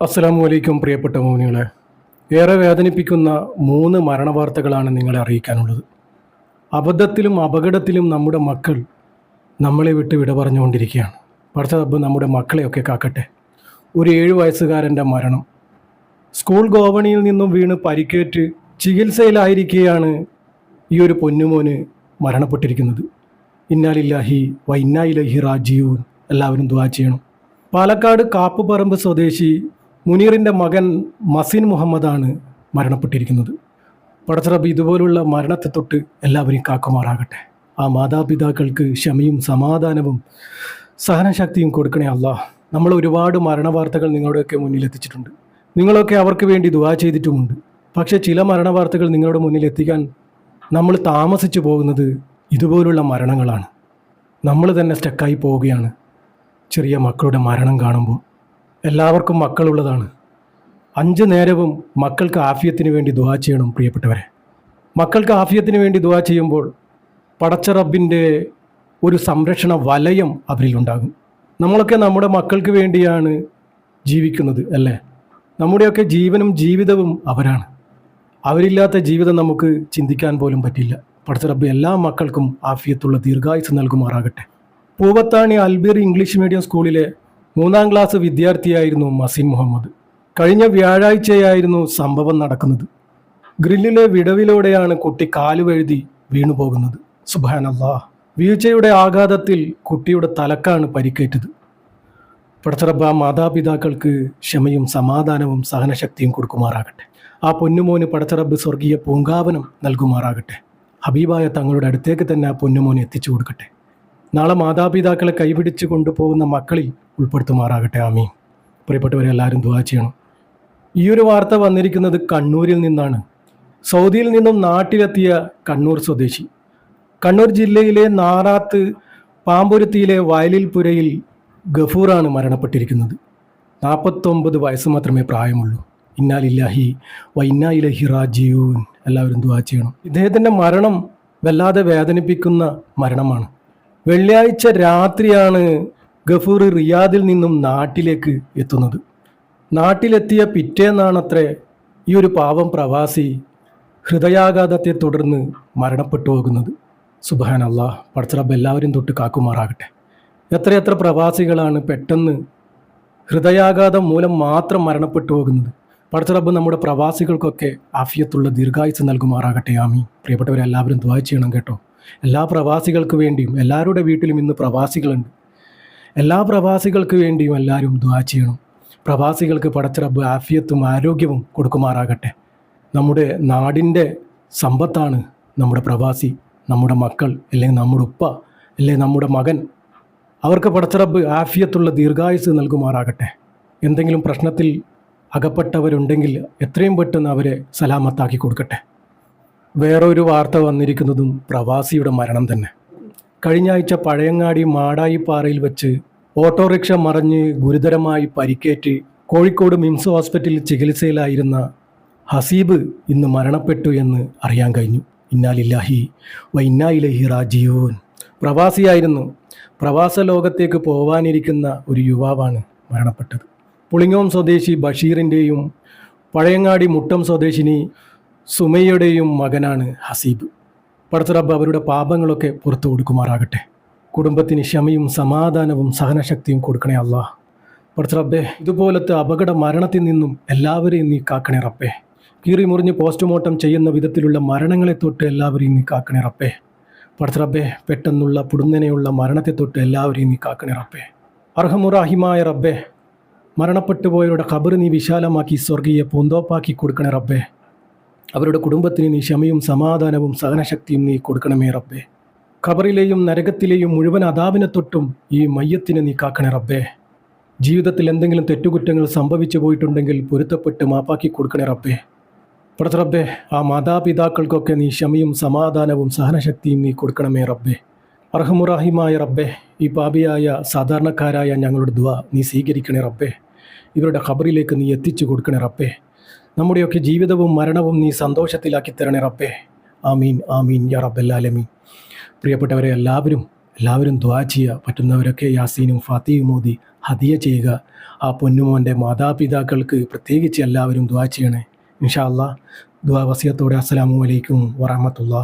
അസ്സലാമു വലൈക്കും പ്രിയപ്പെട്ട മോനികളെ ഏറെ വേദനിപ്പിക്കുന്ന മൂന്ന് മരണവാർത്തകളാണ് നിങ്ങളെ അറിയിക്കാനുള്ളത്. അബദ്ധത്തിലും അപകടത്തിലും നമ്മുടെ മക്കൾ നമ്മളെ വിട്ട് വിട പറഞ്ഞുകൊണ്ടിരിക്കുകയാണ്. പഠിച്ച റബ്ബ് നമ്മുടെ മക്കളെയൊക്കെ കാക്കട്ടെ. ഒരു ഏഴ് വയസ്സുകാരന്റെ മരണം. സ്കൂൾ ഗോവണിയിൽ നിന്നും വീണ് പരിക്കേറ്റ് ചികിത്സയിലായിരിക്കെയാണ് ഈ ഒരു പൊന്നുമോന് മരണപ്പെട്ടിരിക്കുന്നത്. ഇന്നാലില്ലാഹി വ ഇന്നായിലഹി റാജീവ് എല്ലാവരും ദ്വാ ചെയ്യണം. പാലക്കാട് കാപ്പുപറമ്പ് സ്വദേശി മുനീറിന്റെ മകൻ മസിൻ മുഹമ്മദാണ് മരണപ്പെട്ടിരിക്കുന്നത്. പടച്ചറബ് ഇതുപോലുള്ള മരണത്തെ തൊട്ട് എല്ലാവരെയും കാക്കുമാറാകട്ടെ. ആ മാതാപിതാക്കൾക്ക് ക്ഷമയും സമാധാനവും സഹനശക്തിയും കൊടുക്കണേ അല്ല നമ്മൾ ഒരുപാട് മരണവാർത്തകൾ നിങ്ങളുടെയൊക്കെ മുന്നിൽ എത്തിച്ചിട്ടുണ്ട്. നിങ്ങളൊക്കെ അവർക്ക് വേണ്ടി ദുവാ ചെയ്തിട്ടുമുണ്ട്. പക്ഷേ ചില മരണവാർത്തകൾ നിങ്ങളുടെ മുന്നിൽ എത്തിക്കാൻ നമ്മൾ താമസിച്ചു പോകുന്നത് ഇതുപോലുള്ള മരണങ്ങളാണ്. നമ്മൾ തന്നെ സ്റ്റക്കായി പോവുകയാണ്. ചെറിയ മക്കളുടെ മരണം കാണുമ്പോൾ എല്ലാവർക്കും മക്കളുള്ളതാണ്. അഞ്ച് നേരവും മക്കൾക്ക് ആഫിയത്തിന് വേണ്ടി ദുവാ ചെയ്യണം പ്രിയപ്പെട്ടവരെ. മക്കൾക്ക് ആഫിയത്തിന് വേണ്ടി ദുവാ ചെയ്യുമ്പോൾ പടച്ച റബ്ബിന്റെ ഒരു സംരക്ഷണ വലയം അവരിലുണ്ടാകും നമ്മളൊക്കെ നമ്മുടെ മക്കൾക്ക് വേണ്ടിയാണ് ജീവിക്കുന്നത് അല്ലേ? നമ്മുടെയൊക്കെ ജീവനും ജീവിതവും അവരാണ്. അവരില്ലാത്ത ജീവിതം നമുക്ക് ചിന്തിക്കാൻ പോലും പറ്റില്ല. പടച്ച റബ്ബ് എല്ലാ മക്കൾക്കും ആഫിയത്തുള്ള ദീർഘായുസ് നൽകുമാറാകട്ടെ. പൂവത്താണി അൽബീർ ഇംഗ്ലീഷ് മീഡിയം സ്കൂളിലെ മൂന്നാം ക്ലാസ് വിദ്യാർത്ഥിയായിരുന്നു മസീൻ മുഹമ്മദ്. കഴിഞ്ഞ വ്യാഴാഴ്ചയായിരുന്നു സംഭവം നടക്കുന്നത്. ഗ്രില്ലിലെ വിടവിലൂടെയാണ് കുട്ടി കാലുവഴുതി വീണുപോകുന്നത്. സുബാനല്ലാ വീഴ്ചയുടെ ആഘാതത്തിൽ കുട്ടിയുടെ തലക്കാണ് പരിക്കേറ്റത്. പടച്ചറബ മാതാപിതാക്കൾക്ക് ക്ഷമയും സമാധാനവും സഹനശക്തിയും കൊടുക്കുമാറാകട്ടെ. ആ പൊന്നുമോന് പടച്ചറബ് സ്വർഗീയ പൂങ്കാവനം നൽകുമാറാകട്ടെ. ഹബീബായ തങ്ങളുടെ അടുത്തേക്ക് തന്നെ ആ പൊന്നുമോനെ എത്തിച്ചു കൊടുക്കട്ടെ. നാളെ മാതാപിതാക്കളെ കൈപിടിച്ച് കൊണ്ടുപോകുന്ന മക്കളിൽ ഉൾപ്പെടുത്തുമാറാകട്ടെ. ആമീൻ. പ്രിയപ്പെട്ടവരെ എല്ലാവരും ദുവാ ചെയ്യണം. ഈ ഒരു വാർത്ത വന്നിരിക്കുന്നത് കണ്ണൂരിൽ നിന്നാണ്. സൗദിയിൽ നിന്നും നാട്ടിലെത്തിയ കണ്ണൂർ സ്വദേശി. കണ്ണൂർ ജില്ലയിലെ നാറാത്ത് പാമ്പുരുത്തിയിലെ വയലിൽ പുരയിൽ ഗഫൂറാണ് മരണപ്പെട്ടിരിക്കുന്നത്. നാൽപ്പത്തൊമ്പത് വയസ്സ് മാത്രമേ പ്രായമുള്ളൂ. ഇന്നാലില്ലാഹി വ ഇന്നായിലഹി റാജീവൻ എല്ലാവരും ദുവാ ചെയ്യണം. ഇദ്ദേഹത്തിന്റെ മരണം വല്ലാതെ വേദനിപ്പിക്കുന്ന മരണമാണ്. വെള്ളിയാഴ്ച രാത്രിയാണ് ഗഫൂർ റിയാദിൽ നിന്നും നാട്ടിലേക്ക് എത്തുന്നത്. നാട്ടിലെത്തിയ പിറ്റേന്നാണത്രേ ഈ ഒരു പാവം പ്രവാസി ഹൃദയാഘാതത്തെ തുടർന്ന് മരണപ്പെട്ടു പോകുന്നത്. സുബാനല്ല പടച്ചറബ് എല്ലാവരും തൊട്ട് കാക്കുമാറാകട്ടെ. എത്രയെത്ര പ്രവാസികളാണ് പെട്ടെന്ന് ഹൃദയാഘാതം മൂലം മാത്രം മരണപ്പെട്ടു പോകുന്നത്. പടച്ചറബ് നമ്മുടെ പ്രവാസികൾക്കൊക്കെ ആഫിയത്തുള്ള ദീർഘായുസ് നൽകുമാറാകട്ടെ. ആമി പ്രിയപ്പെട്ടവരെല്ലാവരും ദ്വാ ചെയ്യണം കേട്ടോ. എല്ലാ പ്രവാസികൾക്ക് വേണ്ടിയും എല്ലാവരുടെ വീട്ടിലും ഇന്ന് പ്രവാസികളുണ്ട്. എല്ലാ പ്രവാസികൾക്ക് വേണ്ടിയും എല്ലാവരും ദ്വാ ചെയ്യണം. പ്രവാസികൾക്ക് പടച്ചിറബ് ആഫിയത്തും ആരോഗ്യവും കൊടുക്കുമാറാകട്ടെ. നമ്മുടെ നാടിന്റെ സമ്പത്താണ് നമ്മുടെ പ്രവാസി നമ്മുടെ മക്കൾ അല്ലെങ്കിൽ നമ്മുടെ ഉപ്പ അല്ലെങ്കിൽ നമ്മുടെ മകൻ. അവർക്ക് പടച്ചിറബ് ആഫിയത്തുള്ള ദീർഘായുസ് നൽകുമാറാകട്ടെ. എന്തെങ്കിലും പ്രശ്നത്തിൽ അകപ്പെട്ടവരുണ്ടെങ്കിൽ എത്രയും പെട്ടെന്ന് അവരെ സലാമത്താക്കി കൊടുക്കട്ടെ. വേറൊരു വാർത്ത വന്നിരിക്കുന്നതും പ്രവാസിയുടെ മരണം തന്നെ. കഴിഞ്ഞ ആഴ്ച പഴയങ്ങാടി മാടായിപ്പാറയിൽ വെച്ച് ഓട്ടോറിക്ഷ മറിഞ്ഞ് ഗുരുതരമായി പരിക്കേറ്റ് കോഴിക്കോട് മിംസ് ഹോസ്പിറ്റലിൽ ചികിത്സയിലായിരുന്ന ഹസീബ് ഇന്ന് മരണപ്പെട്ടു എന്ന് അറിയാൻ കഴിഞ്ഞു. ഇന്നാലില്ലാഹി വ ഇന്നായിലഹി റാജിയൂൻ പ്രവാസിയായിരുന്നു. പ്രവാസ ലോകത്തേക്ക് പോവാനിരിക്കുന്ന ഒരു യുവാവാണ് മരണപ്പെട്ടത്. പുളിങ്ങോം സ്വദേശി ബഷീറിന്റെയും പഴയങ്ങാടി മുട്ടം സ്വദേശിനി സുമയ്യയുടെയും മകനാണ് ഹസീബ്. പടത്തുറബ് അവരുടെ പാപങ്ങളൊക്കെ പുറത്തു കൊടുക്കുമാറാകട്ടെ. കുടുംബത്തിന് ക്ഷമയും സമാധാനവും സഹനശക്തിയും കൊടുക്കണേ അല്ല പടത്തുറബ്ബെ ഇതുപോലത്തെ അപകട മരണത്തിൽ നിന്നും എല്ലാവരെയും നീ കാക്കണേ റബ്ബേ. കീറി മുറിഞ്ഞ് പോസ്റ്റ്മോർട്ടം ചെയ്യുന്ന വിധത്തിലുള്ള മരണങ്ങളെ തൊട്ട് എല്ലാവരെയും നീ കാക്കണേ റബ്ബേ. പടത്തുറബ്ബെ പെട്ടെന്നുള്ള പുടുന്നനെയുള്ള മരണത്തെ തൊട്ട് എല്ലാവരെയും നീ കാക്കണേ റബ്ബേ. അർഹമുറാഹിമായ റബ്ബേ മരണപ്പെട്ടുപോയവരുടെ ഖബർ നീ വിശാലമാക്കി സ്വർഗീയ പൂന്തോപ്പാക്കി കൊടുക്കണേ റബ്ബേ. അവരുടെ കുടുംബത്തിന് നീ ക്ഷമയും സമാധാനവും സഹനശക്തിയും നീ കൊടുക്കണമേ റബ്ബേ. ഖബറിലെയും നരകത്തിലെയും മുഴുവൻ അതാവിനെ തൊട്ടും ഈ മയ്യത്തിനെ നീ കാക്കണേ റബ്ബേ. ജീവിതത്തിൽ എന്തെങ്കിലും തെറ്റുകുറ്റങ്ങൾ സംഭവിച്ചു പോയിട്ടുണ്ടെങ്കിൽ പൊരുത്തപ്പെട്ട് മാപ്പാക്കി കൊടുക്കണേ റബ്ബേ. പടച്ച റബ്ബേ ആ മാതാപിതാക്കൾക്കൊക്കെ നീ ക്ഷമയും സമാധാനവും സഹനശക്തിയും നീ കൊടുക്കണമേ റബ്ബേ. അർഹമുറാഹിമായ റബ്ബേ ഈ പാപിയായ സാധാരണക്കാരായ ഞങ്ങളുടെ ദുവ നീ സ്വീകരിക്കണേ റബ്ബേ. ഇവരുടെ ഖബറിലേക്ക് നീ എത്തിച്ചു കൊടുക്കണേ റബ്ബേ. നമ്മുടെയൊക്കെ ജീവിതവും മരണവും നീ സന്തോഷത്തിലാക്കി തരണേ റബ്ബേ. ആമീൻ ആമീൻ യാ റബ്ബല്ലാലമീൻ പ്രിയപ്പെട്ടവരെ എല്ലാവരും എല്ലാവരും ദ്വാ ചെയ്യുക പറ്റുന്നവരൊക്കെ യാസീനും ഫാത്തിയും മോദി ഹദിയ ചെയ്യുക. ആ പൊന്നുമോന്റെ മാതാപിതാക്കൾക്ക് പ്രത്യേകിച്ച് എല്ലാവരും ദ്വാ ചെയ്യണേ. ഇൻഷാ അല്ലാ ദ്വാ വസിയത്തോടെ അസ്സലാമു അലൈക്കും വറഹമത്തുള്ള